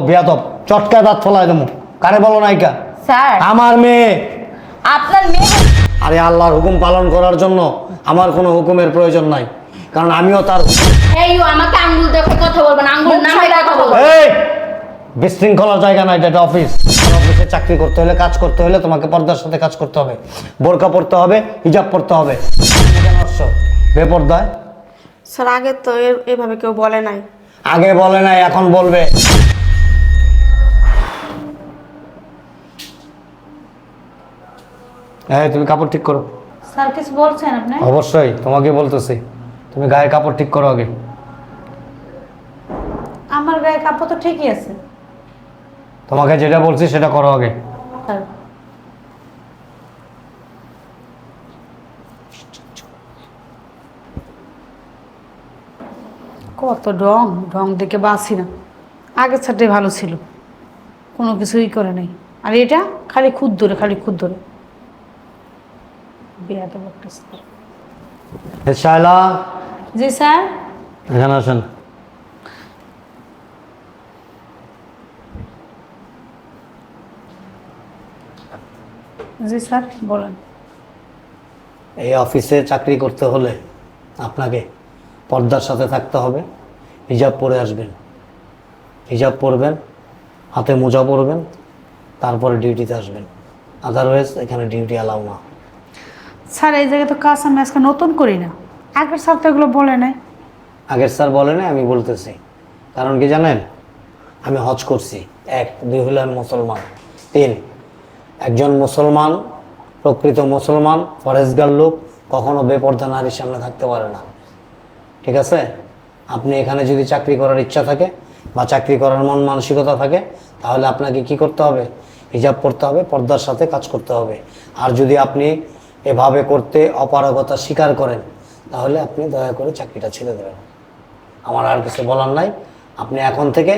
বেয়াদব চটকায় দাঁত ফলাই দেবো। কারে বলো নাইকা স্যার। আমার মেয়ে। আপনার মেয়ে? আরে আল্লাহর হুকুম পালন করার জন্য আমার কোনো হুকুমের প্রয়োজন নাই। কারণ আমিও তার এই ও আমাকে আঙ্গুল দেখে কথা বলবেন আঙ্গুল না সামলে কথা কথা বলবেন এই! বিশৃঙ্খলার জায়গা না এটা একটা অফিস। অফিসে চাকরি করতে হলে কাজ করতে হলে তোমাকে পর্দার সাথে কাজ করতে হবে। বোরকা পড়তে হবে হিজাব পড়তে হবে? বেপর্দায়? স্যার আগে তো এভাবে কেউ বলে নাই। আগে বলে নাই এখন বলবে। হ্যাঁ তুমি কাপড় ঠিক করো। স্যার কিছু বলছেন আপনি? অবশ্যই তোমাকে বলতেছি। তুমি গায়ে কাপড় ঠিক করো আগে। আমার গায়ে কাপড় তো ঠিকই আছে। তোমাকে যেটা বলছি সেটা করো আগে। স্যার। কত রং রং দেখে বাসি না। আগের ছাড়টাই ভালো ছিল। কোনো কিছুই করে নাই। আর এটা খালি খুদ ধরে খালি খুদ ধরে। বেয়াদব একটা স্যার। শায়লা। জি স্যার? এখানে আসেন। জি স্যার বলেন। এই অফিসে চাকরি করতে হলে আপনাকে পর্দার সাথে থাকতে হবে। হিজাব পরে আসবেন। হিজাব পরবেন হাতে মোজা পরবেন তারপরে ডিউটিতে আসবেন। আদারওয়াইজ এখানে ডিউটি অ্যালাউ না। স্যার, এই জায়গায় তো কাজ আমি আজকে নতুন করি না। আগের স্যার তো এগুলো বলে নাই। আগের স্যার বলেন আমি বলতেছি। কারণ কি জানেন? আমি হজ করছি। এক, দুই হলো মুসলমান। তিন, একজন মুসলমান, প্রকৃত মুসলমান ফরেজগার লোক, কখনো বেপর্দা নারীর সামনে থাকতে পারে না। ঠিক আছে? আপনি এখানে যদি চাকরি করার ইচ্ছা থাকে বা চাকরি করার মন মানসিকতা থাকে, তাহলে আপনাকে কি করতে হবে? হিজাব পড়তে হবে, পর্দার সাথে কাজ করতে হবে। আর যদি আপনি এভাবে করতে অপারগতা স্বীকার করেন তাহলে আপনি দয়া করে চাকরিটা ছেড়ে দেবেন। আমার আর কিছু বলার নাই। আপনি এখন থেকে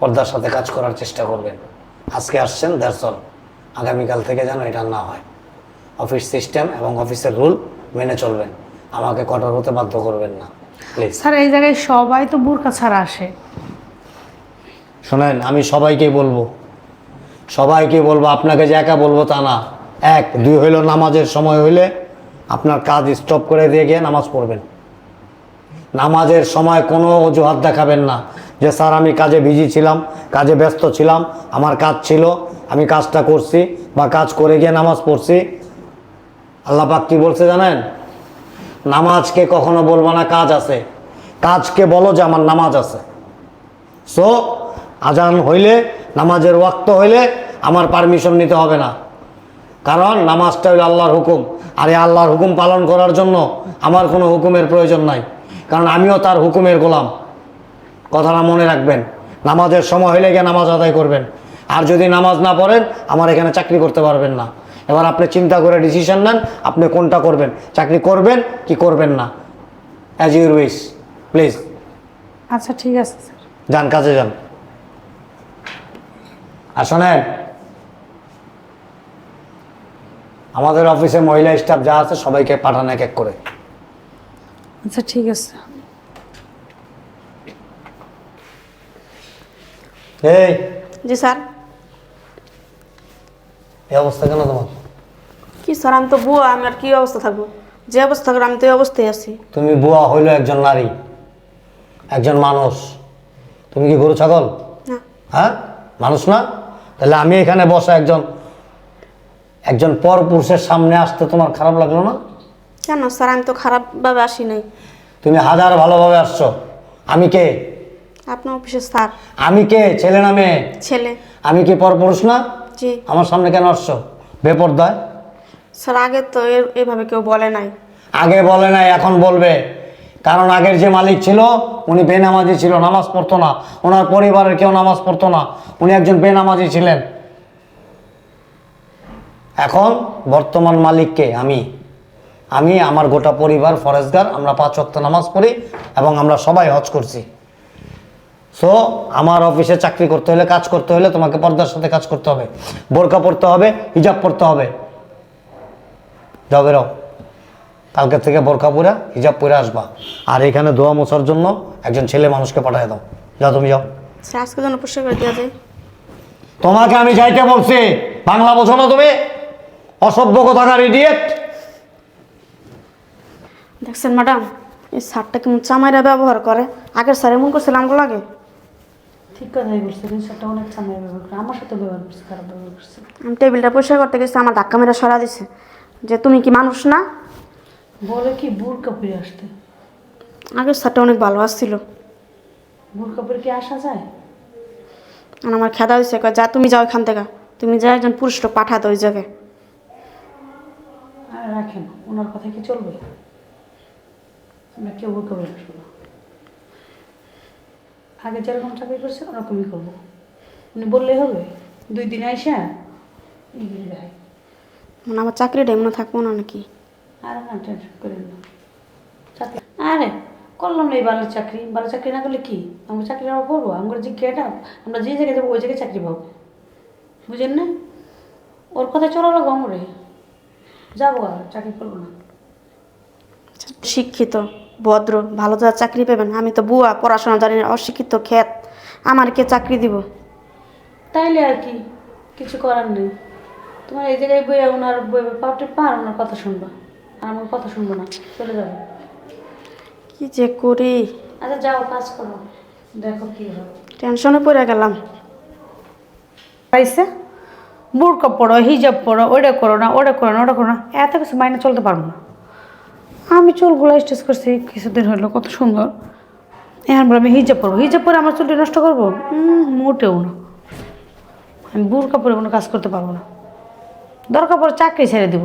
পর্দার সাথে কাজ করার চেষ্টা করবেন। আজকে আসছেন দ্যাটস আগামীকাল থেকে যেন এটা না হয়। অফিস সিস্টেম এবং অফিসের রুল মেনে চলবেন। আমাকে কঠোর হতে বাধ্য করবেন না। প্লিজ। স্যার এই জায়গায় সবাই তো বোরকা ছাড়া আসে। শোনেন আমি সবাইকে বলব। সবাইকে বলব আপনাকে যে একা বলব তা না। এক, দুই হইল নামাজের সময় হইলে আপনার কাজ স্টপ করে দিয়ে গিয়ে নামাজ পড়বেন। নামাজের সময় কোনো অজুহাত দেখাবেন না যে, স্যার, আমি কাজে বিজি ছিলাম, কাজে ব্যস্ত ছিলাম, আমার কাজ ছিল, আমি কাজটা করছি বা কাজ করে গিয়ে নামাজ পড়ছি। আল্লাহ পাক কি বলছে জানেন? নামাজকে কখনো বলব না, কাজ আছে। কাজকে বলো যে, আমার নামাজ আছে। সো আজান হইলে, নামাজের ওয়াক্ত হইলে আমার পারমিশন নিতে হবে না। কারণ নামাজটা হইল আল্লাহর হুকুম। আর এই আল্লাহর হুকুম পালন করার জন্য আমার কোনো হুকুমের প্রয়োজন নাই। কারণ আমিও তার হুকুমের গোলাম। কথাটা মনে রাখবেন। নামাজের সময় হইলে গিয়ে নামাজ আদায় করবেন। আর যদি নামাজ না পড়েন আমার এখানে চাকরি করতে পারবেন না। এবার আপনি চিন্তা করে ডিসিশন নেন আপনি কোনটা করবেন? চাকরি করবেন কি করবেন না? অ্যাজ ইউর উইশ প্লিজ আচ্ছা ঠিক আছে স্যার। যান কাজে যান। আর শোনেন আমাদের অফিসে মহিলা স্টাফ যা আছে সবাইকে পাঠান এক এক করে। আচ্ছা ঠিক আছে। এই। জি স্যার। এই অবস্থা কেন তোমার? কি স্যার আমি তো বুয়া আমি আর কি অবস্থা থাকব? যে অবস্থা থাকব আমি তো এই অবস্থায় আছি। তুমি বুয়া হইল একজন নারী একজন মানুষ। তুমি কি গরু ছাগল? না। হ্যাঁ? মানুষ না? তাহলে আমি এখানে বসা একজন একজন পর পুরুষের সামনে আসতে তোমার খারাপ লাগল না? কেন স্যার? আমি তো খারাপভাবে আসি নাই। তুমি হাজার ভালোভাবে আসছো। আমি কে? আপনার অফিসে স্যার। আমি কে? ছেলে না মেয়ে? ছেলে। আমি কি পর পুরুষ না? জি। আমার সামনে কেন আসছো? বেপর্দায়? স্যার আগে তো এ- এভাবে কেউ বলে নাই। আগে বলে নাই এখন বলবে। কারণ আগের যে মালিক ছিল উনি বেনামাজি ছিল নামাজ পড়তো না। ওনার পরিবারের কেউ নামাজ পড়তো না। উনি একজন বেনামাজি ছিলেন। এখন বর্তমান মালিককে আমি আমি আমার গোটা পরিবার ফরেজগার আমরা পাঁচ ওয়াক্ত নামাজ পড়ি এবং আমরা সবাই হজ করছি। সো আমার অফিসে চাকরি করতে হলে কাজ করতে হলে তোমাকে পর্দার সাথে কাজ করতে হবে। বোরকা পড়তে হবে হিজাব পড়তে হবে। যাও বেরো। কালকে থেকে বোরকা পরে হিজাব পরে আসবা। আর এখানে দোয়া মোছার জন্য একজন ছেলে মানুষকে পাঠিয়ে দাও। যাও তুমি যাও। আজকে যেন করে দেওয়া যায়। তোমাকে আমি যাইতে বলছি। বাংলা বোঝো না তুমি? অসভ্য কথাকার ইডিয়েট দেখছেন ম্যাডাম এই সারটা কেমন চামাইরা ব্যবহার করে? আগের স্যার এমন করছিল আমগুলো লাগে? ঠিক কথাই বলছে জিনিসটা অনেক সামনে ব্যবহার করে আমার সাথে ব্যবহার করছে খারাপ ব্যবহার করছে। আমি টেবিলটা পরিষ্কার করতে গেছি আমার ধাক্কা মেরে সরা দিছে। যে তুমি কি মানুষ না? বলে কি বুড়কা পরে আসতে? আগের স্যারটা অনেক ভালো আসছিল। বুড়কা পরে কি আসা যায়? আর আমার খেদা হয়েছে কয়, যা তুমি যাও এখান থেকে। তুমি যা একজন পুরুষ লোক পাঠাতো ওই জায়গায়। রাখেন ওনার কথা কি চলবে? আমরা কেউ আসব না। আগে যেরকম চাকরি করছে ওরকমই করব। উনি বললেই হবে দুই দিন আইসা এগিয়ে যায় মানে আমার চাকরিটা এমন থাকব না নাকি? আরে না টেনশন করেন না। চাকরি আরে করলাম না এই ভালো চাকরি। ভালো চাকরি না করলে কি? আমরা চাকরি আমরা করব আমরা যে গেটা আমরা যে জায়গায় যাব ওই জায়গায় চাকরি পাবো। বুঝেন না? ওর কথা চলা লাগবো আমরে। যাব চাকরি করব না। শিক্ষিত ভদ্র ভালো যারা চাকরি পাবেন আমি তো বুয়া পড়াশোনা জানি না অশিক্ষিত খ্যাত আমার কে চাকরি দিব? তাইলে আর কি কিছু করার নেই। তোমার এই জায়গায় বইয়া ওনার বই পাউটে পার ওনার কথা শুনবা। আর আমার কথা শুনব না চলে যাব। কি যে করি? আচ্ছা যাও কাজ করো। দেখো কী হবে টেনশনে পড়ে গেলাম। পাইছে? বুড়কা পড়ো, হিজাব পড়ো ওটা করো না ওটা করো না ওটা করো না, এত কিছু মাইনে চলতে পারব না। আমি চুলগুলো স্টেচ করছি, কিছুদিন হলো কত সুন্দর। এখন আমি হিজাব পরবো, হিজাব পরে আমার চুলটি নষ্ট করব? মোটেও না। আমি বুড়কা পরে কোনো কাজ করতে পারব না। দরকার পড়ে চাকরি ছেড়ে দিব।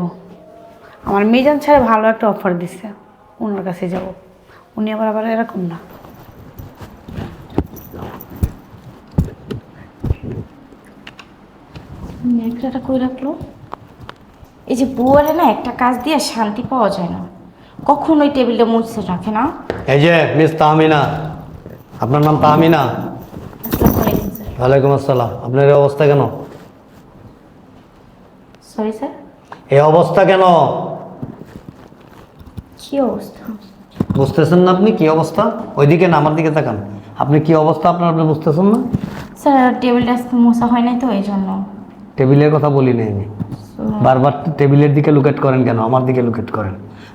আমার মিজান ছেড়ে ভালো একটা অফার দিচ্ছে ওনার কাছে যাব। উনি আবার আবার এরকম না। ন্যাকড়াটা কই রাখল? এই যে বুয়ারে না একটা কাজ দিয়ে শান্তি পাওয়া যায় না। কখন ওই টেবিলটা মুছতে রাখে না। এই যে মিস তাহমিনা আপনার নাম তাহমিনা? আসসালামু আলাইকুম স্যার। ওয়ালাইকুম আসসালাম। আপনার এই অবস্থা কেন? Sorry sir? এই অবস্থা কেন? কি অবস্থা? বুঝতেছেন না আপনি কি অবস্থা? ওইদিকে না আমার দিকে তাকান। আপনি কি অবস্থা আপনার আপনি বুঝতেছেন না? স্যার টেবিলটা মোছা হয় নাই তো এই জন্য টেবিলের কথা বলি নাই আমি। বারবার টেবিলের দিকে লুকেট করেন কেন? আমার দিকে লুকেট করেন।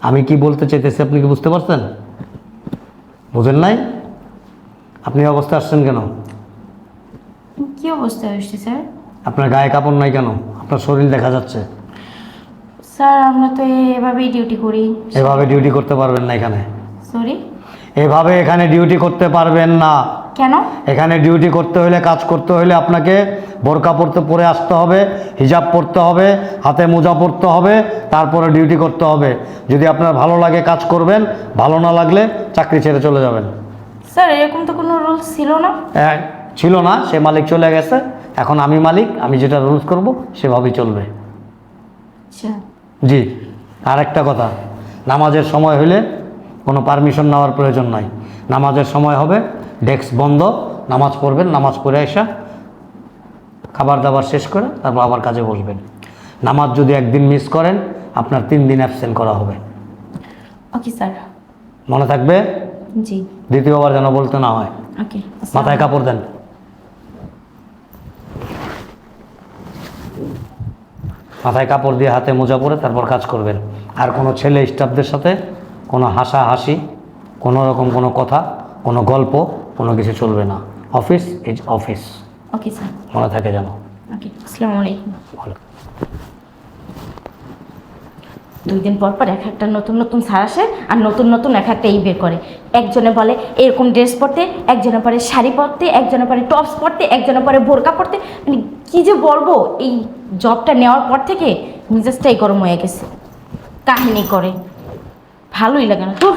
আমি কি বলতে চাইতেছি আপনি কি বুঝতে পারছেন? বুঝেন নাই? আপনি অবস্থা আসছেন কেন? কি অবস্থা হয়েছে স্যার? আপনার গায়ে কাপড় নাই কেন? আপনার শরীর দেখা যাচ্ছে। স্যার আমরা তো এভাবেই ডিউটি করি। এভাবে ডিউটি করতে পারবেন না এখানে। সরি এভাবে এখানে ডিউটি করতে পারবেন না। কেন? এখানে ডিউটি করতে হলে কাজ করতে হলে আপনাকে বোরকা পরতে পরে আসতে হবে হিজাব পরতে হবে হাতে মোজা পরতে হবে তারপরে ডিউটি করতে হবে। যদি আপনার ভালো লাগে কাজ করবেন ভালো না লাগলে চাকরি ছেড়ে চলে যাবেন। স্যার এরকম তো কোনো রুলস ছিল না? হ্যাঁ ছিল না সে মালিক চলে গেছে। এখন আমি মালিক আমি যেটা রুলস করব সেভাবেই চলবে। আচ্ছা। জি আর একটা কথা নামাজের সময় হলে কোনো পারমিশন নেওয়ার প্রয়োজন নাই। নামাজের সময় হবে ডেস্ক বন্ধ নামাজ পড়বেন নামাজ পড়ে আসা খাবার দাবার শেষ করে তারপর আবার কাজে বসবেন। নামাজ যদি একদিন মিস করেন আপনার তিন দিন অ্যাবসেন্ট করা হবে। ওকে স্যার মনে থাকবে? জি। দ্বিতীয়বার যেন বলতে না হয়। ওকে মাথায় কাপড় দেন। মাথায় কাপড় দিয়ে হাতে মোজা পরে তারপর কাজ করবেন। আর কোনো ছেলে স্টাফদের সাথে কোনো হাসা হাসি কোনো রকম কোনো কথা কোনো গল্প কোনো কিছু চলবে না। Office is office okay sir মনে থাকে যেন। ওকে আসসালামু আলাইকুম। ভালো দুই দিন পর পর এক একটা নতুন নতুন সার আসে আর নতুন নতুন এক একটা এই বের করে। একজনে বলে এরকম ড্রেস পরতে একজনে পরে শাড়ি পরতে একজনে পরে টপস পরতে একজনে পরে বোরকা পরতে। মানে কী যে বলব এই জবটা নেওয়ার পর থেকে মেজাজটাই গরম হয়ে গেছে। কাহিনী করে। ভালোই লাগে না। তোর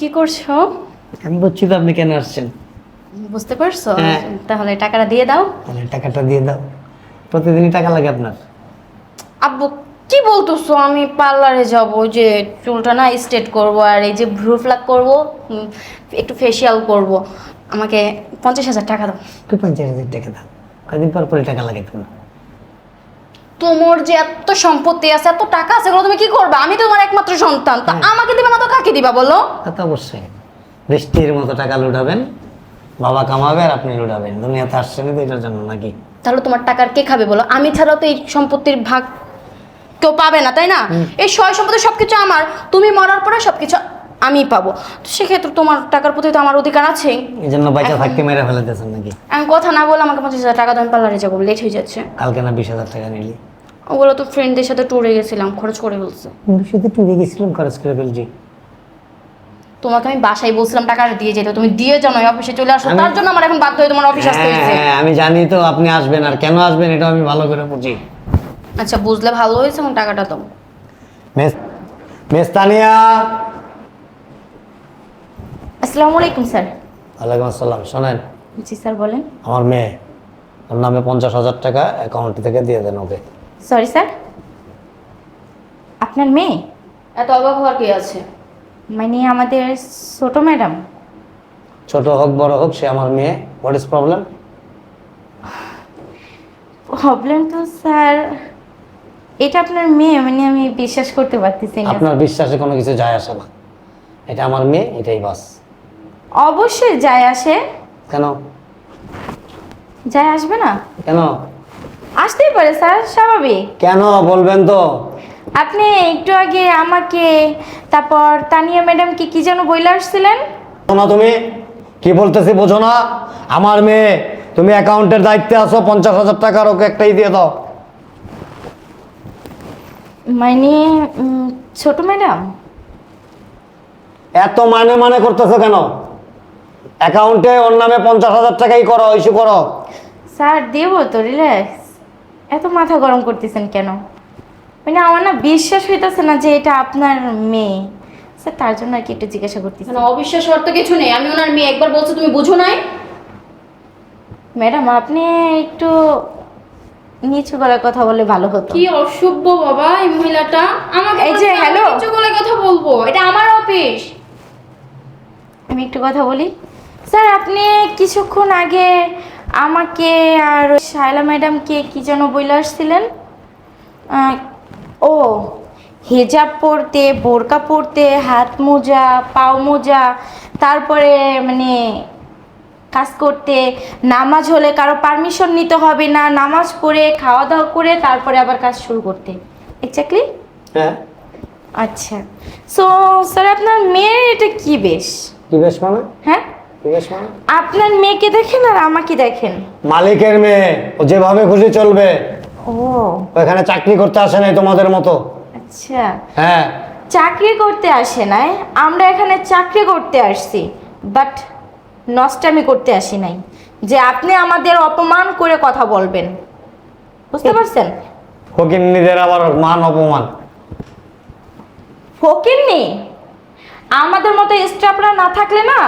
কি করছ? আমি বলছি তো আপনি কেন আসছেন? বুঝতে পারছ? হ্যাঁ। তাহলে টাকাটা দিয়ে দাও। তাহলে টাকাটা দিয়ে দাও। প্রতিদিনই টাকা লাগে আপনার। আব্বু কি বলতেছো? আমি পার্লারে যাব যে চুলটা না স্ট্রেট করব আর এই যে ভ্রু ফ্লাক করব একটু ফেসিয়াল করব। আমাকে পঞ্চাশ হাজার টাকা দাও। তুই পঞ্চাশ হাজার টাকা দাও? কদিন পর পরে টাকা লাগে তোমার? তোমার যে এত সম্পত্তি আছে এত টাকা আছে এগুলো তুমি কি করবে? আমি তো তোমার একমাত্র সন্তান। তা আমাকে দিবে না তো কাকে দিবা বলো? তা তো অবশ্যই। বৃষ্টির মতো টাকা লুটাবেন বাবা কামাবে আর আপনি লুটাবেন। দুনিয়াতে আসছেন তো এটার জন্য নাকি? তাহলে তোমার টাকার কে খাবে বলো? আমি ছাড়াও তো এই সম্পত্তির ভাগ কেউ পাবে না তাই না? এই সয় সম্পত্তি সবকিছু আমার। তুমি মরার পরে সবকিছু আমি পাবো। তো সেক্ষেত্রে তোমার টাকার প্রতি তো আমার অধিকার আছেই। এই জন্য বাইচা থাকতে মেরে ফেলে দিয়েছেন নাকি? আমি কথা না বলে আমাকে পঞ্চাশ হাজার টাকা দাম পার্লারে যাব লেট হয়ে যাচ্ছে। কালকে না বিশ হাজার টাকা নিলি? ওগুলো তো ফ্রেন্ডদের সাথে ট্যুরে গেছিলাম খরচ করে বলছে। শুধু টুরে গেছিলাম খরচ করে ফেলছি তোমাকে আমি বাসায় বলছিলাম টাকা দিয়ে যেতে তুমি দিয়ে যাও না অফিসে চলে আসো তার জন্য আমার এখন বাধ্য হয়ে তোমার অফিস আসতে হ্যাঁ হয়েছে। হ্যাঁ, আমি জানি তো আপনি আসবেন আর কেন আসবেন এটা আমি ভালো করে বুঝি। আচ্ছা বুঝলে ভালো হয়েছে এবং টাকাটা দাও। মেস মেস্তানিয়া! আসসালামু আলাইকুম স্যার। ওয়ালাইকুম আসসালাম শোনেন। জি স্যার বলেন। আমার মেয়ে ওর নামে পঞ্চাশ হাজার টাকা অ্যাকাউন্ট থেকে দিয়ে দেন ওকে। সরি স্যার আপনার মেয়ে? এত অবাক হওয়ার কি আছে? মানে আমাদের ছোট ম্যাডাম। ছোট হোক বড় হোক সে আমার মেয়ে। হোয়াট ইজ প্রবলেম প্রবলেম তো স্যার এটা আপনার মেয়ে মানে আমি বিশ্বাস করতে পারতেছি না। আপনার বিশ্বাসে কোনো কিছু যায় আসে না। এটা আমার মেয়ে এটাই বাস। অবশ্যই যায় আসে। কেন? যায় আসবে না? কেন? আসতেই পারে স্যার স্বাভাবিক। কেন বলবেন তো? আপনি একটু আগে আমাকে তারপর তানিয়া ম্যাডামকে কি কি যেন বইলে আসছিলেন? না তুমি কি বলতেছি বোঝো না। আমার মেয়ে তুমি অ্যাকাউন্টের দায়িত্বে আছো পঞ্চাশ হাজার টাকার ওকে একটাই দিয়ে দাও। মানে উম, ছোট ম্যাডাম? এত মানে মানে করতেছো কেন? অ্যাকাউন্টে ওর নামে পঞ্চাশ হাজার টাকাই করো ইস্যু করো। স্যার দেবো তো রিল্যাক্স। এত মাথা গরম করতেছেন কেন? মানে আমার না বিশ্বাস হইতেছে না যে এটা আপনার মেয়ে। স্যার তার জন্য আর কি একটু জিজ্ঞাসা করতেছি। এখানে অবিশ্বাস হওয়ার তো কিছু নেই। আমি ওনার মেয়ে একবার বলছো তুমি বুঝো নাই? ম্যাডাম আপনি একটু নিচু গলায় কথা বললে ভালো হতো। কি অসভ্য বাবা এই মহিলাটা। আমাকে এই যে, হ্যালো। নিচু গলায় কথা বলব। এটা আমার অফিস। আমি একটু কথা বলি। স্যার আপনি কিছুক্ষণ আগে আমাকে আর ওই শায়লা ম্যাডামকে কি যেন বলে আসছিলেন? ও হেজাব পরতে বোরকা পরতে হাত মোজা পাও মোজা তারপরে মানে কাজ করতে নামাজ হলে কারও পারমিশন নিতে হবে না নামাজ পড়ে খাওয়া দাওয়া করে তারপরে আবার কাজ শুরু করতে। এক্স্যাক্টলি হ্যাঁ। আচ্ছা। সো স্যার আপনার মেয়ের এটা কি বেশ? কি বেশ মানে? হ্যাঁ? আপনার মেয়েকে দেখেন আর আমাকে দেখেন। মালিকের মেয়ে ও যেভাবে খুশি চলবে। ও। এখানে চাকরি করতে আসে নাই তোমাদের মতো। আচ্ছা। হ্যাঁ। চাকরি করতে আসে নাই। আমরা এখানে চাকরি করতে আসছি বাট নষ্টামি করতে আসি নাই। যে আপনি আমাদের অপমান করে কথা বলবেন। বুঝতে পারছেন? ফকিন্নিদের আবার মান অপমান। ফকিরনি আমাদের মতো স্টাফরা না থাকলে না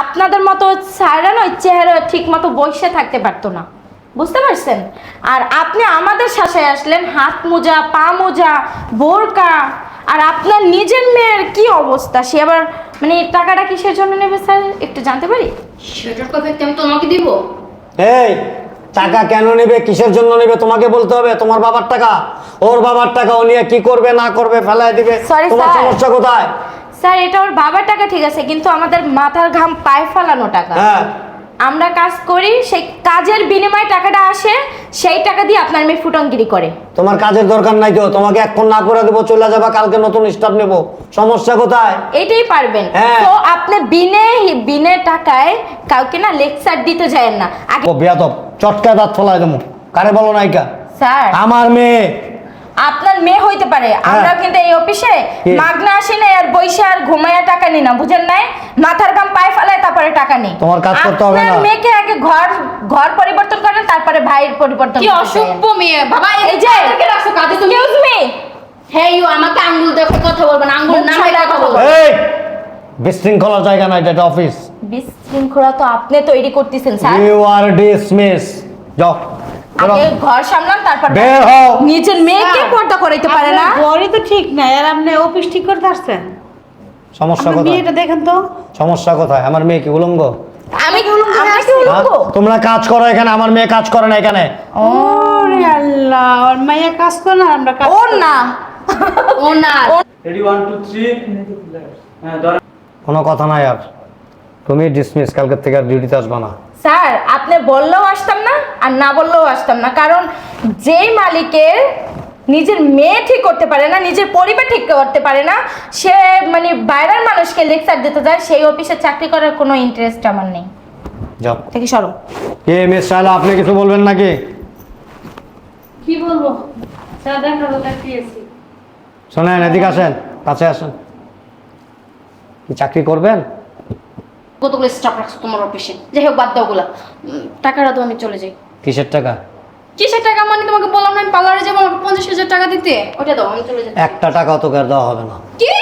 আপনাদের মতো স্যাররা নয় চেহারা ঠিক মতো বসে থাকতে পারতো না। বুঝতে পারছেন? আর আপনি আমাদের শাসায় আসলেন হাত মোজা পা মোজা বোরকা আর আপনার নিজের মেয়ের কি অবস্থা? সে আবার মানে টাকাটা কিসের জন্য নেবে স্যার? একটু জানতে পারি? সেটার কথা আমি তোমাকে দিব? এই টাকা কেন নেবে? কিসের জন্য নেবে? তোমাকে বলতে হবে তোমার বাবার টাকা। ওর বাবার টাকা ও নিয়ে কি করবে না করবে ফেলায় দিবে। তোমার সমস্যা কোথায়? স্যার এটা ওর বাবার টাকা ঠিক আছে কিন্তু আমাদের মাথার ঘাম পায়ে ফেলানো টাকা। হ্যাঁ। আমরা কাজ করি সেই কাজের বিনিময়ে টাকাটা আসে সেই টাকা দিয়ে আপনার মেয়ে ফুটঙ্গিরি করে। তোমার কাজের দরকার নাই তো তোমাকে এখন না করে দেবো চলে যাবা কালকে নতুন স্টাফ নেব। সমস্যা কোথায়? এটাই পারবেন। হ্যাঁ। তো আপনি বিনে বিনে টাকায় কাউকে না লেকচার দিতে যায়েন না। আগে ও বিয়াতব চটকায় দাঁত ফলাই দেবো। কারে বলো নাইকা স্যার। আমার মেয়ে। আপনার মেয়ে হইতে পারে। আমরা কিন্তু এই অফিসে? মাগনা আসি না আর বৈশে আর ঘুমাইয়া টাকা নি না বুঝেন নাই? মাথার গাম পায়ে ফেলায় তারপরে টাকা নেই তোমার কাজ করতে হবে না। মেয়েকে আগে ঘর ঘর পরিবর্তন করেন তারপরে ভাইয়ের পরিবর্তন কি অসভ্য মেয়ে। বাবা এই যে কাকে রাখছো কাজে তুমি? এক্সকিউজ মি হে ইউ আমাকে আঙ্গুল দেখে কথা বলবেন আঙ্গুল না কথা কথা বলব। এই বিশৃঙ্খলার জায়গা না এটা অফিস বিশৃঙ্খলা তো আপনি তৈরি করতেছেন স্যার। ইউ আর ডিসমিস যাও। আগে ঘর সামলান তারপর বের হও। নিজের মেয়েকে পর্দা করাইতে পারে না। ঘরই তো ঠিক নাই আর আপনি অফিস ঠিক করতে আসছেন। সমস্যা কোথায়? বিয়েটা দেখেন তো। সমস্যা কোথায়? আমার মেয়ে কি উলঙ্গ? আমি আমরা কি হ্যাঁ? উলঙ্গ? তোমরা কাজ করো এখানে আমার মেয়ে কাজ করে না এখানে। ও ওরে আল্লাহ ওর মাইয়া কাজ করে না আমরা কাজ ওর না। ও না। রেডি থ্রি হ্যাঁ কোনো কথা নাই আর। তুমি ডিসমিস কালকের থেকে আর ডিউটিতে আসবা না। স্যার আপনি বললেও আসতাম না আর না বললেও আসতাম না। কারণ যেই মালিকের নিজের মেয়ে ঠিক করতে পারে না নিজের পরিবার ঠিক করতে পারে না সে মানে বাইরের মানুষকে লেকচার দিতে যায় সেই অফিসে চাকরি করার কোনো ইন্টারেস্ট আমার নেই। যাও। দেখি সরো। কে মিস শাইলা আপনি কিছু বলবেন নাকি? কি বলব? স্যার দেখা দেখিয়েছি। শোনেন এদিকে আসেন কাছে আসেন। কি চাকরি করবেন? কতগুলো স্টাফ রাখছো তোমার অফিসে? যাই হোক বাদ দাও ওগুলা। টাকাটা তো আমি চলে যাই। কিসের টাকা? কিসের টাকা মানে তোমাকে বললাম না আমি পার্লারে যাব আমাকে পঞ্চাশ হাজার টাকা দিতে? ওটা দাও আমি চলে যাই। একটা টাকাও তোকে আর দেওয়া হবে না। কি?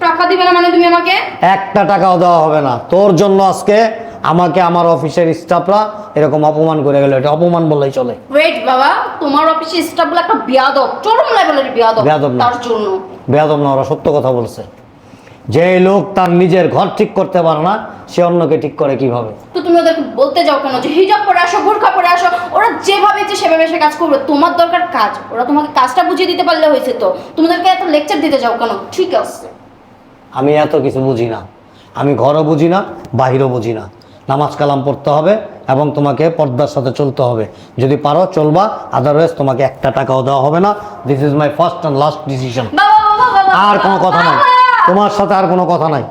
টাকা দিবে না মানে তুমি আমাকে? একটা টাকাও দেওয়া হবে না। তোর জন্য আজকে আমাকে আমার অফিসের স্টাফরা এরকম অপমান করে গেল। এটা অপমান বললেই চলে। ওয়েট বাবা তোমার অফিসে স্টাফগুলো একটা বিয়াদব চরম লেভেলের বিয়াদব। বেয়াদব না। তার জন্য। বেয়াদব না ওরা সত্য কথা বলছে। যে লোক তার নিজের ঘর ঠিক করতে পারে না সে অন্যকে ঠিক করে কীভাবে? তো তুমি ওদেরকে বলতে যাও কেন যে হিজাব পরে আসো বোরখা পরে আসো ওরা যেভাবে ইচ্ছে সেভাবে সে কাজ করবে তোমার দরকার কাজ ওরা তোমাকে কাজটা বুঝিয়ে দিতে পারলে হয়েছে তো। তোমাদেরকে এত লেকচার দিতে যাও কেন? ঠিক আছে। আমি এত কিছু বুঝি না। আমি ঘরও বুঝি না বাহিরও বুঝি না। নামাজ কালাম পড়তে হবে এবং তোমাকে পর্দার সাথে চলতে হবে। যদি পারো চলবা আদারওয়াইজ তোমাকে একটা টাকাও দেওয়া হবে না। This is my first and last decision আর কোনো কথা নাই। তোমার সাথে আর কোনো কথা নাই।